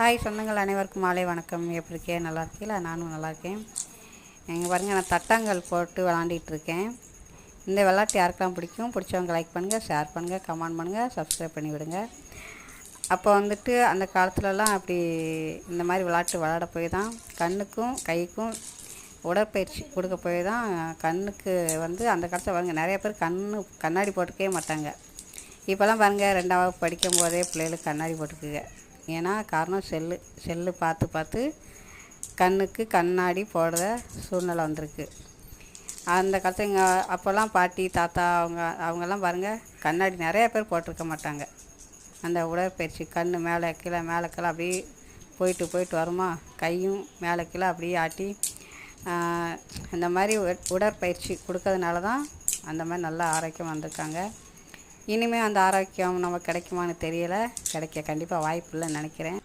Hi சொந்தங்கள் அனைவருக்கும் மாலை வணக்கம். எப்படி இருக்கே நல்லா இருக்கீங்களா? நானும் நல்லா இருக்கேன். எங்கள் பாருங்க நான் தட்டாங்கல் போட்டு விளாண்டிகிட்டு இருக்கேன். இந்த விளாட்டு யாருக்கெல்லாம் பிடிக்கும்? பிடிச்சவங்க லைக் பண்ணுங்கள் ஷேர் பண்ணுங்கள் கமெண்ட் பண்ணுங்கள் சப்ஸ்கிரைப் பண்ணி விடுங்க. அப்போ வந்துட்டு அந்த காலத்துலலாம் அப்படி இந்த மாதிரி விளாட்டு விளாட போய் தான் கண்ணுக்கும் கைக்கும் உடற்பயிற்சி கொடுக்க போய் தான் கண்ணுக்கு வந்து அந்த காலத்தில் பாருங்கள் நிறைய பேர் கண்ணு கண்ணாடி போட்டுக்கவே மாட்டாங்க. இப்போல்லாம் பாருங்கள் ரெண்டாவது படிக்கும் போதே பிள்ளைகளுக்கு கண்ணாடி போட்டுக்குங்க. ஏன்னா காரணம் செல்லு செல்லு பார்த்து பார்த்து கண்ணுக்கு கண்ணாடி போடுற சூழ்நிலை வந்திருக்கு. அந்த காலத்து இங்கே அப்போல்லாம் பாட்டி தாத்தா அவங்க அவங்கெல்லாம் பாருங்கள் கண்ணாடி நிறைய பேர் போட்டிருக்க மாட்டாங்க. அந்த உடற்பயிற்சி கண் மேலே கீழே மேலே கீழே அப்படியே போயிட்டு போயிட்டு வருமா? கையும் மேலே கீழே அப்படியே ஆட்டி அந்த இந்த மாதிரி உடற்பயிற்சி கொடுக்கறதுனால தான் அந்த மாதிரி நல்லா ஆரோக்கியம் வந்திருக்காங்க. இனிமேல் அந்த ஆரோக்கியம் நமக்கு கிடைக்குமான்னு தெரியலை. கிடைக்க கண்டிப்பாக வாய்ப்பு இல்லைன்னு நினைக்கிறேன்.